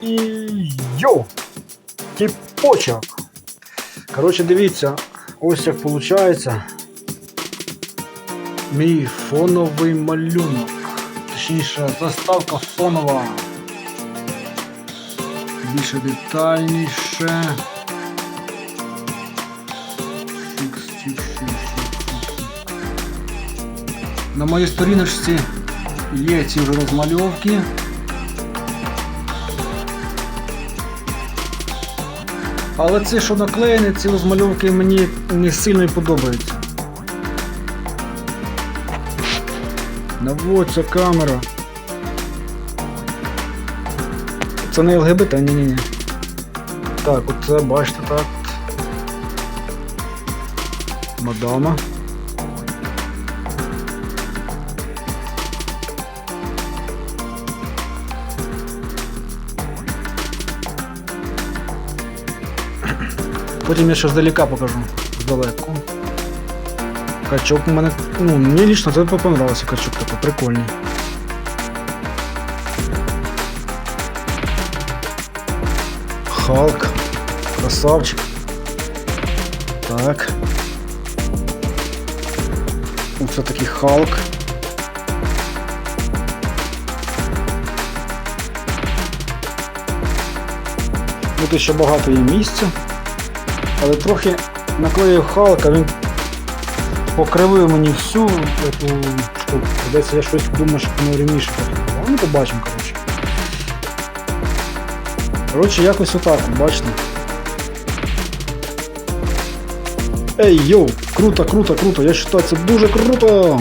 І йо! Тіпочок! Коротше, дивіться, ось як виходить мій фоновий малюнок. Точніше, заставка фонова. Більше детальніше. Фікс, фікс, фікс, фікс. На моїй сторіночці є ці вже розмальовки. Але це, що наклеєні, ці розмальовки мені не сильно і подобаються. Наводься камера. Це не ЛГБТ, ні-ні-ні. Так, оце бачите так. Мадама. Потім я ще здалека покажу. Здалеку. Качок у мене. Ну, мені лично це понравився качок такий, прикольний. Халк. Красавчик. Так. Оце такий Халк. Тут ще багато є місця. Але трохи наклеїв Халка, він покривив мені всю эту штуку. Придеться я щось думаю, що воно рівніше. Ну, побачимо, коротше. Коротше, якось отак, бачите. Ей, йоу, круто, круто, круто, я вважаю, це дуже круто!